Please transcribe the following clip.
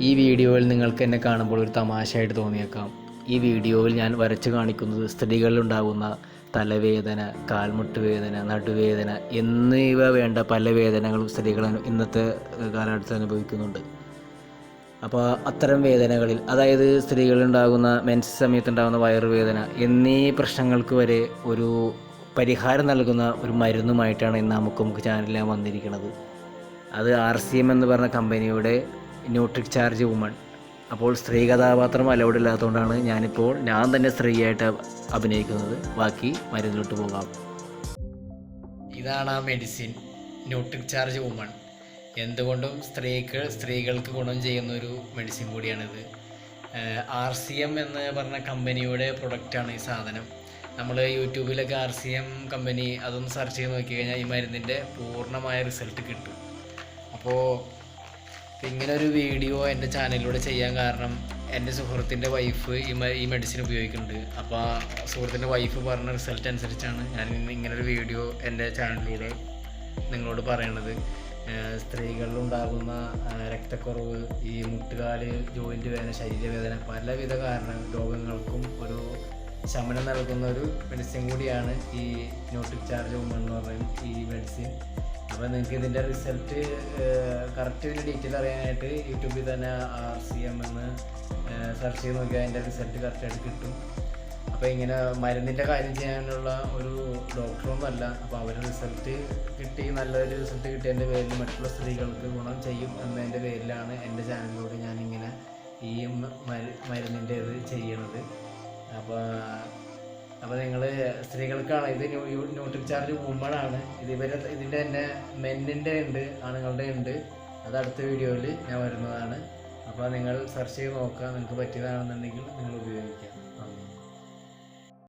ഈ വീഡിയോയിൽ നിങ്ങൾക്ക് എന്നെ കാണുമ്പോൾ ഒരു തമാശയായിട്ട് തോന്നിയേക്കാം. ഈ വീഡിയോയിൽ ഞാൻ വരച്ച് കാണിക്കുന്നത് സ്ത്രീകളിലുണ്ടാകുന്ന തലവേദന കാൽമുട്ട് വേദന നടുവേദന എന്നിവ വേണ്ട പല വേദനകളും സ്ത്രീകൾ ഇന്നത്തെ കാലഘട്ടത്തിൽ അനുഭവിക്കുന്നുണ്ട്. അപ്പോൾ അത്തരം വേദനകളിൽ അതായത് സ്ത്രീകളിലുണ്ടാകുന്ന മെൻസ് സമയത്തുണ്ടാകുന്ന വയറുവേദന എന്നീ പ്രശ്നങ്ങൾക്ക് വരെ ഒരു പരിഹാരം നൽകുന്ന ഒരു മരുന്നുമായിട്ടാണ് ഇന്ന് നമുക്ക് നമുക്ക് ചാനലിൽ വന്നിരിക്കുന്നത്. അത് ആർ സി എം എന്ന് പറഞ്ഞ കമ്പനിയുടെ ന്യൂട്രിക് ചാർജ് വുമൺ. അപ്പോൾ സ്ത്രീ കഥാപാത്രം അലൗഡ് ഇല്ലാത്തതുകൊണ്ടാണ് ഞാനിപ്പോൾ ഞാൻ തന്നെ സ്ത്രീയായിട്ട് അഭ- അഭിനയിക്കുന്നത്. ബാക്കി മരുന്നിലോട്ട് പോകാം. ഇതാണ് ആ മെഡിസിൻ ന്യൂട്രിക് ചാർജ് വുമൺ. എന്തുകൊണ്ടും സ്ത്രീക്ക് സ്ത്രീകൾക്ക് ഗുണം ചെയ്യുന്ന ഒരു മെഡിസിൻ കൂടിയാണിത് ആർ സി എം എന്ന് പറഞ്ഞ കമ്പനിയുടെ പ്രൊഡക്റ്റാണ് ഈ സാധനം. നമ്മൾ യൂട്യൂബിലൊക്കെ ആർ സി എം കമ്പനി അതൊന്ന് സെർച്ച് ചെയ്ത് നോക്കി കഴിഞ്ഞാൽ ഈ മരുന്നിന്റെ പൂർണമായ റിസൾട്ട് കിട്ടും. അപ്പോൾ ഇങ്ങനെ ഒരു വീഡിയോ എന്റെ ചാനലിലൂടെ ചെയ്യാൻ കാരണം എന്റെ സുഹൃത്തിന്റെ വൈഫ് ഈ മെഡിസിൻ ഉപയോഗിക്കുന്നുണ്ട്. അപ്പോൾ സുഹൃത്തിന്റെ വൈഫ് പറഞ്ഞ റിസൾട്ട് അനുസരിച്ചാണ് ഞാൻ ഇങ്ങനൊരു വീഡിയോ എന്റെ ചാനലിലൂടെ നിങ്ങളോട് പറയണത്. സ്ത്രീകളിലുണ്ടാകുന്ന രക്തക്കുറവ് ഈ മുട്ടുകാൽ ജോയിന്റ് വേദന ശരീരവേദന പലവിധ കാരണം രോഗങ്ങൾക്കും ഒരു ശമനം നൽകുന്ന ഒരു മെഡിസിൻ കൂടിയാണ് ഈ ന്യൂട്രിക് ചാർജ് വുമൺ എന്ന് പറയുന്ന ഈ മെഡിസിൻ അപ്പോൾ നിങ്ങൾക്ക് ഇതിന്റെ റിസൾട്ട് കറക്റ്റ് ഇതിന്റെ ഡീറ്റെയിൽ അറിയാനായിട്ട് യൂട്യൂബിൽ തന്നെ ആർ സി എം എന്ന് സെർച്ച് ചെയ്ത് നോക്കിയാൽ അതിന്റെ റിസൾട്ട് കറക്റ്റായിട്ട് കിട്ടും. അപ്പോൾ ഇങ്ങനെ മരുന്നിന്റെ കാര്യം ചെയ്യാനുള്ള ഒരു ഡോക്ടറൊന്നും അല്ല. അപ്പോൾ അവർ റിസൾട്ട് കിട്ടി നല്ലൊരു റിസൾട്ട് കിട്ടിയതിന്റെ പേരിൽ മറ്റുള്ള സ്ത്രീകൾക്ക് ഗുണം ചെയ്യും എന്നതിന്റെ പേരിലാണ് എന്റെ ചാനലിലൂടെ ഞാനിങ്ങനെ ഈ മരുന്നിന്റെ ഇത് ചെയ്യണത്. അപ്പോൾ അപ്പോൾ നിങ്ങൾ സ്ത്രീകൾക്കാണ് ഇത് ന്യൂട്രിക് ചാർജ് വുമണാണ്. ഇത് ഇവരെ ഇതിന്റെ തന്നെ മെന്നിന്റെ ഉണ്ട് ആണുങ്ങളുടെ ഉണ്ട്. അത് അടുത്ത വീഡിയോയിൽ ഞാൻ വരുന്നതാണ്. അപ്പോൾ നിങ്ങൾ സെർച്ച് ചെയ്ത് നോക്കുക. നിങ്ങൾക്ക് പറ്റിയതാണെന്നുണ്ടെങ്കിൽ നിങ്ങൾ ഉപയോഗിക്കാം.